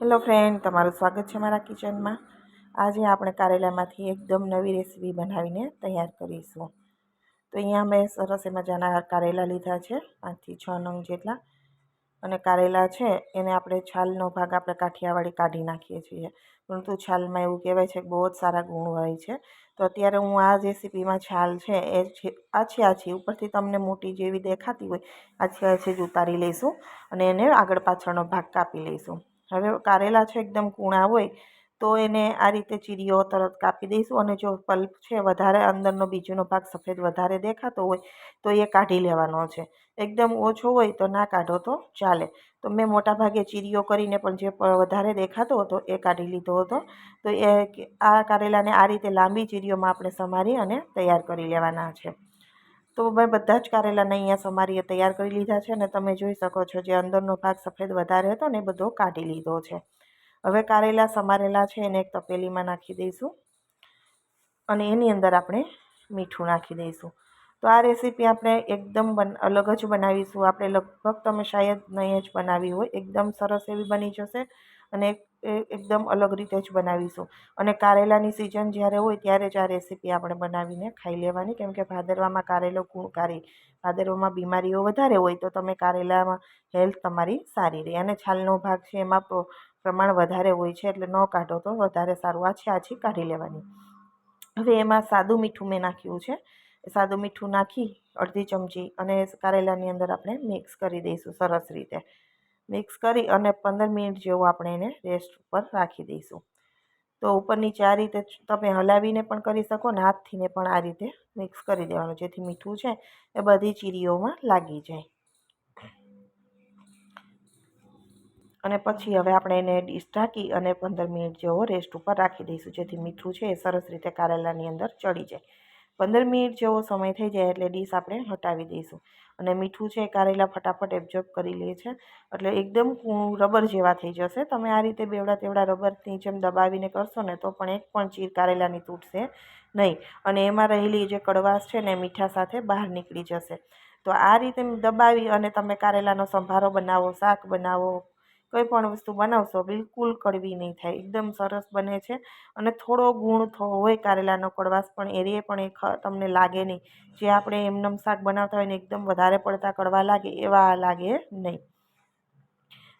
Hello friend, તમારું સ્વાગત છે મારા કિચનમાં. આજે આપણે કારેલામાંથી એકદમ નવી રેસીપી બનાવીને તૈયાર કરીશું. તો અહીંયા મેં સરસ મજાના કારેલા લીધા છે, પાંચથી છ નંગ જેટલા. અને કારેલા છે, એને આપણે છાલનો ભાગ આપણે કાઠિયાવાડી કાઢી નાખીએ છીએ. પરંતુ છાલમાં એવું કહેવાય છે કે બહુ જ સારા ગુણ હોય છે. તો અત્યારે હું આ રેસીપીમાં છાલ છે, એ આછી આછી ઉપરથી તમને મોટી જેવી દેખાતી હોય આછી આછી જ ઉતારી લઈશું. અને એને આગળ પાછળનો ભાગ કાપી લઈશું. હવે કારેલા છે એકદમ કૂણા હોય, તો એને આ રીતે ચીરીઓ તરત કાપી દઈશું અને જો પલ્પ છે વધારે, અંદરનો બીજોનો ભાગ સફેદ વધારે દેખાતો હોય, તો એ કાઢી લેવાનો છે. એકદમ ઓછો હોય તો ના કાઢો તો ચાલે. તો મેં મોટાભાગે ચીરીઓ કરીને પણ જે વધારે દેખાતો હતો એ કાઢી લીધો હતો. તો એ આ કારેલાને આ રીતે લાંબી ચીરીઓમાં આપણે સમારી અને તૈયાર કરી લેવાના છે. તો મેં બધા જ કારેલાને અહીંયા સમારીએ તૈયાર કરી લીધા છે અને તમે જોઈ શકો છો જે અંદરનો ભાગ સફેદ વધારે હતો ને એ બધો કાઢી લીધો છે. હવે કારેલા સમારેલા છે એને એક તપેલીમાં નાખી દઈશું અને એની અંદર આપણે મીઠું નાખી દઈશું. તો આ રેસીપી આપણે એકદમ બન, અલગ જ બનાવીશું. આપણે લગભગ તમે શાયદ નહીં જ બનાવી હોય. એકદમ સરસ એવી બની જશે અને એકદમ અલગ રીતે જ બનાવીશું. અને કારેલાની સિઝન જ્યારે હોય ત્યારે જ આ રેસીપી આપણે બનાવીને ખાઈ લેવાની. કેમ કે ભાદરવામાં કારેલો ગુણકારી ભાદરવામાં બીમારીઓ વધારે હોય તો તમે કારેલામાં હેલ્થ તમારી સારી રહે. અને છાલનો ભાગ છે એમાં પ્રમાણ વધારે હોય છે એટલે ન કાઢો તો વધારે સારું. આછી આછી કાઢી લેવાની. હવે એમાં સાદું મીઠું મેં નાખ્યું છે. સાદું મીઠું નાખી, અડધી ચમચી અને કારેલાની અંદર આપણે મિક્સ કરી દઈશું સરસ રીતે. મિક્સ કરી અને પંદર મિનિટ જેવું આપણે એને રેસ્ટ ઉપર રાખી દઈશું. તો ઉપર નીચે આ રીતે તમે હલાવીને પણ કરી શકો ને હાથથીને પણ આ રીતે મિક્સ કરી દેવાનું. જેથી મીઠું છે એ બધી ચીરીઓમાં લાગી જાય. અને પછી હવે આપણે એને ડીશ ઢાંકી અને પંદર મિનિટ જેવો રેસ્ટ ઉપર રાખી દઈશું. જેથી મીઠું છે એ સરસ રીતે કારેલાની અંદર ચડી જાય. પંદર મિનિટ જેવો સમય થઈ જાય એટલે ડીશ આપણે હટાવી દઈશું. અને મીઠું છે કારેલા ફટાફટ એબ્ઝોર્બ કરી લે છે. એટલે એકદમ રબર જેવા થઈ જશે. તમે આ રીતે બેવડા તેવડા રબરની જેમ દબાવીને કરશો ને તો પણ એક પણ ચીર કારેલાની તૂટશે નહીં. અને એમાં રહેલી જે કડવાશ છે ને મીઠા સાથે બહાર નીકળી જશે. તો આ રીતે દબાવી અને તમે કારેલાનો સંભારો બનાવો, શાક બનાવો કોઈ પણ વસ્તુ બનાવશો, બિલકુલ કડવી નહીં થાય. એકદમ સરસ બને છે અને થોડો ગુણ હોય કારેલાનો કડવાશ, પણ એરીએ પણ એ તમને લાગે નહીં. જે આપણે એમનેમ શાક બનાવતા હોય ને, એકદમ વધારે પડતા કડવા લાગે એવા લાગે નહીં.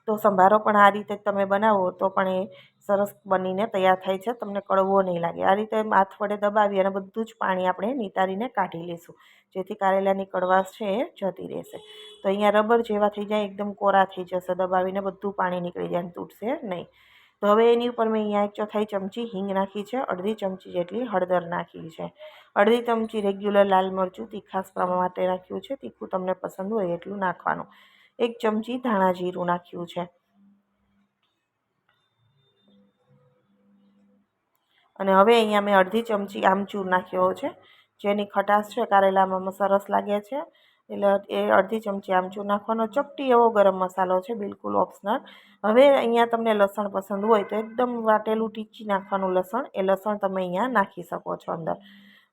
તો સંભારો પણ આ રીતે તમે બનાવો તો પણ એ સરસ બનીને તૈયાર થાય છે, તમને કડવો નહીં લાગે. આ રીતે હાથ વડે દબાવી અને બધું જ પાણી આપણે નિતારીને કાઢી લઈશું જેથી કારેલાની કડવાશ છે એ જતી રહેશે. તો અહીંયા રબર જેવા થઈ જાય, એકદમ કોરા થઈ જશે, દબાવીને બધું પાણી નીકળી જાય તૂટશે નહીં. તો હવે એની ઉપર મેં અહીંયા એક ચોથાઈ ચમચી હિંગ નાખી છે, અડધી ચમચી જેટલી હળદર નાખી છે. અડધી ચમચી રેગ્યુલર લાલ મરચું તીખાસ માટે નાખ્યું છે, તીખું તમને પસંદ હોય એટલું નાખવાનું. એક ચમચી ધાણા જીરું નાખ્યું છે. અને હવે અહીંયા મેં અડધી ચમચી આમચૂર નાખ્યો છે, જેની ખટાશ છે, કારેલામાં સરસ લાગે છે. એટલે એ અડધી ચમચી આમચૂર નાખવાનો ચપટી એવો ગરમ મસાલો છે, બિલકુલ ઓપ્શનલ. હવે અહીંયા તમને લસણ પસંદ હોય તો એકદમ વાટેલું ટીચી નાખવાનું લસણ, એ લસણ તમે અહીંયા નાખી શકો છો અંદર.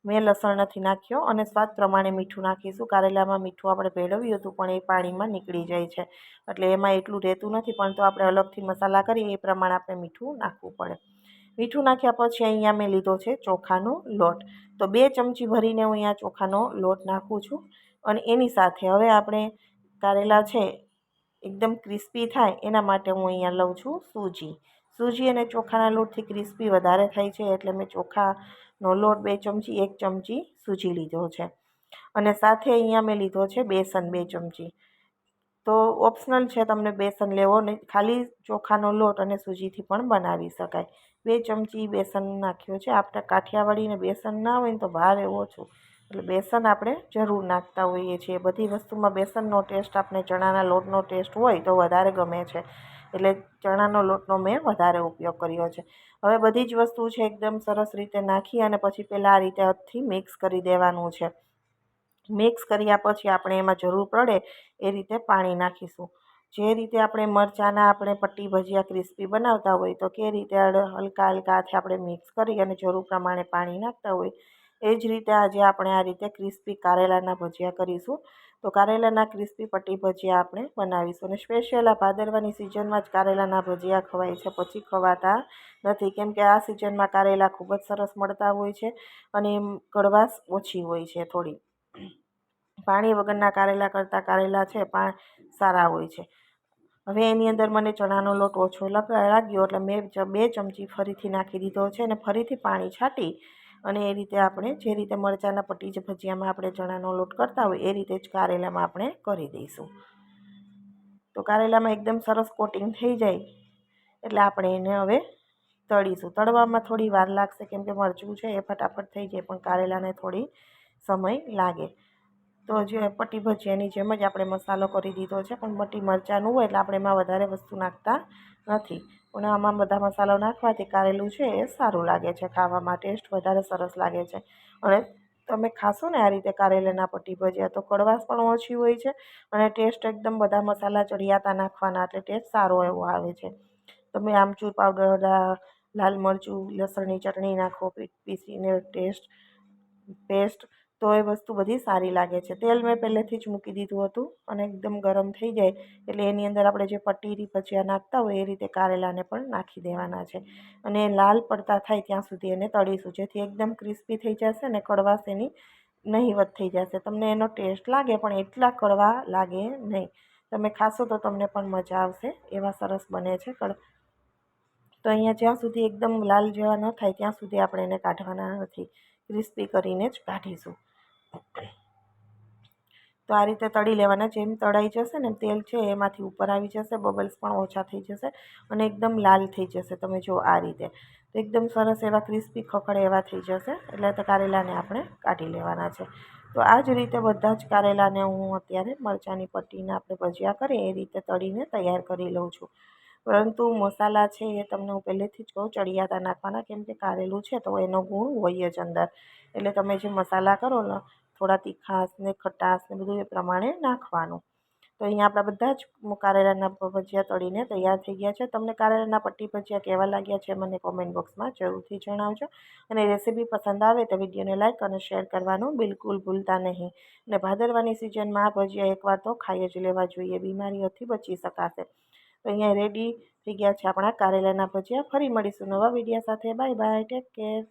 મેં લસણ નથી નાખ્યો અને સ્વાદ પ્રમાણે મીઠું નાખીશું. કારેલામાં મીઠું આપણે ભેળવ્યું હતું, પણ એ પાણીમાં નીકળી જાય છે. એટલે એમાં એટલું રહેતું નથી, પણ તો આપણે અલગથી મસાલા કરીએ, એ પ્રમાણે આપણે મીઠું નાખવું પડે. મીઠું નાખ્યા પછી અહીંયા મેં લીધો છે ચોખાનો લોટ. તો બે ચમચી ભરીને હું અહીંયા ચોખાનો લોટ નાખું છું. અને એની સાથે હવે આપણે કારેલા છે, એકદમ ક્રિસ્પી થાય, એના માટે હું અહીંયા લઉં છું સૂજી. સૂજી અને ચોખાના લોટથી ક્રિસ્પી વધારે થાય છે એટલે મેં ચોખાનો લોટ બે ચમચી, એક ચમચી સૂજી લીધો છે. અને સાથે અહીંયા મેં લીધો છે બેસન બે ચમચી. તો ઓપ્શનલ છે તમને બેસન લેવો ને ખાલી ચોખાનો લોટ અને સૂજીથી પણ બનાવી શકાય. બે ચમચી બેસન નાખ્યો છે. આપણે કાઠિયાવાડીને બેસન ના હોય ને તો ભાવે ઓછું એટલે બેસન આપણે જરૂર નાખતા હોઈએ છીએ. બધી વસ્તુમાં બેસનનો ટેસ્ટ આપણે ચણાના લોટનો ટેસ્ટ હોય તો વધારે ગમે છે. એટલે ચણાનો લોટનો મેં વધારે ઉપયોગ કર્યો છે. હવે બધી જ વસ્તુ છે એકદમ સરસ રીતે નાખી અને પછી પહેલાં આ રીતે હાથથી મિક્સ કરી દેવાનું છે. મિક્સ કર્યા પછી આપણે એમાં જરૂર પડે એ રીતે પાણી નાખીશું. જે રીતે આપણે મરચાંના આપણે પટ્ટી ભજીયા ક્રિસ્પી બનાવતા હોય તો કે રીતે હલકા હલકા હાથે આપણે મિક્સ કરી અને જરૂર પ્રમાણે પાણી નાખતા હોય એ જ રીતે આજે આપણે આ રીતે ક્રિસ્પી કારેલાના ભજીયા કરીશું. તો કારેલાના ક્રિસ્પી પટ્ટી ભજીયા આપણે બનાવીશું અને સ્પેશિયલ આ ભાદરવાની સિઝનમાં જ કારેલાના ભજીયા ખવાય છે. પછી ખવાતા નથી. કેમ કે આ સિઝનમાં કારેલા ખૂબ જ સરસ મળતા હોય છે અને કડવાશ ઓછી હોય છે થોડી. પાણી વગરના કારેલા કરતાં કારેલા છે પા સારા હોય છે. હવે એની અંદર મને ચણાનો લોટ ઓછો લાગ્યો એટલે મેં બે ચમચી ફરીથી નાખી દીધો છે અને ફરીથી પાણી છાંટી અને એ રીતે આપણે જે રીતે મરચાંના પટ્ટી જે ભજીયામાં આપણે ચણાનો લોટ કરતા હોય એ રીતે જ કારેલામાં આપણે કરી દઈશું. તો કારેલામાં એકદમ સરસ કોટિંગ થઈ જાય એટલે આપણે એને હવે તળીશું. તળવામાં થોડી વાર લાગશે કેમ કે મરચું છે એ ફટાફટ થઈ જાય પણ કારેલાને થોડી સમય લાગે. તો જે પટ્ટી ભજીયાની જેમ જ આપણે મસાલો કરી દીધો છે, પણ પટ્ટી મરચાંનું હોય એટલે આપણે એમાં વધારે વસ્તુ નાખતા નથી. પણ આમાં બધા મસાલો નાખવાથી કારેલું છે એ સારું લાગે છે, ખાવામાં ટેસ્ટ વધારે સરસ લાગે છે. અને તમે ખાશો ને આ રીતે કારેલાના પટ્ટી ભજીયા તો કડવાશ પણ ઓછી હોય છે અને ટેસ્ટ એકદમ બધા મસાલા ચડિયાતા નાખવાના એટલે ટેસ્ટ સારો એવો આવે છે. તમે આમચૂર પાવડર લાલ મરચું, લસણની ચટણી નાખો પીસીને ટેસ્ટ, પેસ્ટ તો એ વસ્તુ બધી સારી લાગે છે. તેલ મેં પહેલેથી જ મૂકી દીધું હતું અને એકદમ ગરમ થઈ જાય એટલે એની અંદર આપણે જે પટીરી ભજીયા નાખતા હોય એ રીતે કારેલાને પણ નાખી દેવાના છે. અને લાલ પડતા થાય ત્યાં સુધી એને તળીશું, જેથી એકદમ ક્રિસ્પી થઈ જશે અને કડવાશ એની નહીવત થઈ જશે. તમને એનો ટેસ્ટ લાગે પણ એટલા કડવા લાગે નહીં. તમે ખાશો તો તમને પણ મજા આવશે, એવા સરસ બને છે કડ તો અહીંયા જ્યાં સુધી એકદમ લાલ જેવા ન થાય ત્યાં સુધી આપણે એને કાઢવાના નથી. ક્રિસ્પી કરીને જ કાઢીશું. તો આ રીતે તળી લેવાના. જેમ તળાઈ જશે ને તેલ છે એમાંથી ઉપર આવી જશે, બબલ્સ પણ ઓછા થઈ જશે અને એકદમ લાલ થઈ જશે. તમે જો આ રીતે. તો એકદમ સરસ એવા ક્રિસ્પી ખખડ એવા થઈ જશે. એટલે તો કારેલાને આપણે કાઢી લેવાના છે. તો આ જ રીતે બધા જ કારેલાને હું અત્યારે મરચાંની પટ્ટીને આપણે ભજીયા કરીએ એ રીતે તળીને તૈયાર કરી લઉં છું. પરંતુ મસાલા છે એ તમને હું પહેલેથી જ કહું, ચડિયાતા નાખવાના. કેમ કે કારેલું છે તો એનો ગુણ હોય જ અંદર. એટલે તમે જે મસાલા કરો ને થોડા તીખાશ ને ખટાશ ને બધું એ પ્રમાણે નાખવાનું. તો અહીંયા આપણા બધા જ કારેલાના ભજીયા તળીને તૈયાર થઈ ગયા છે. તમને કારેલાના પટ્ટી ભજીયા કેવા લાગ્યા છે મને કોમેન્ટ બોક્સમાં જરૂરથી જણાવજો. અને રેસીપી પસંદ આવે તો વિડીયોને લાઇક અને શેર કરવાનું બિલકુલ ભૂલતા નહીં. અને ભાદરવાની સિઝનમાં આ ભજીયા એકવાર તો ખાઈ જ લેવા જોઈએ, બીમારીઓથી બચી શકાશે. તો અહીંયા રેડી થઈ ગયા છે આપણા કારેલાના ભજીયા. ફરી મળીશું નવા વિડીયા સાથે. Bye bye take care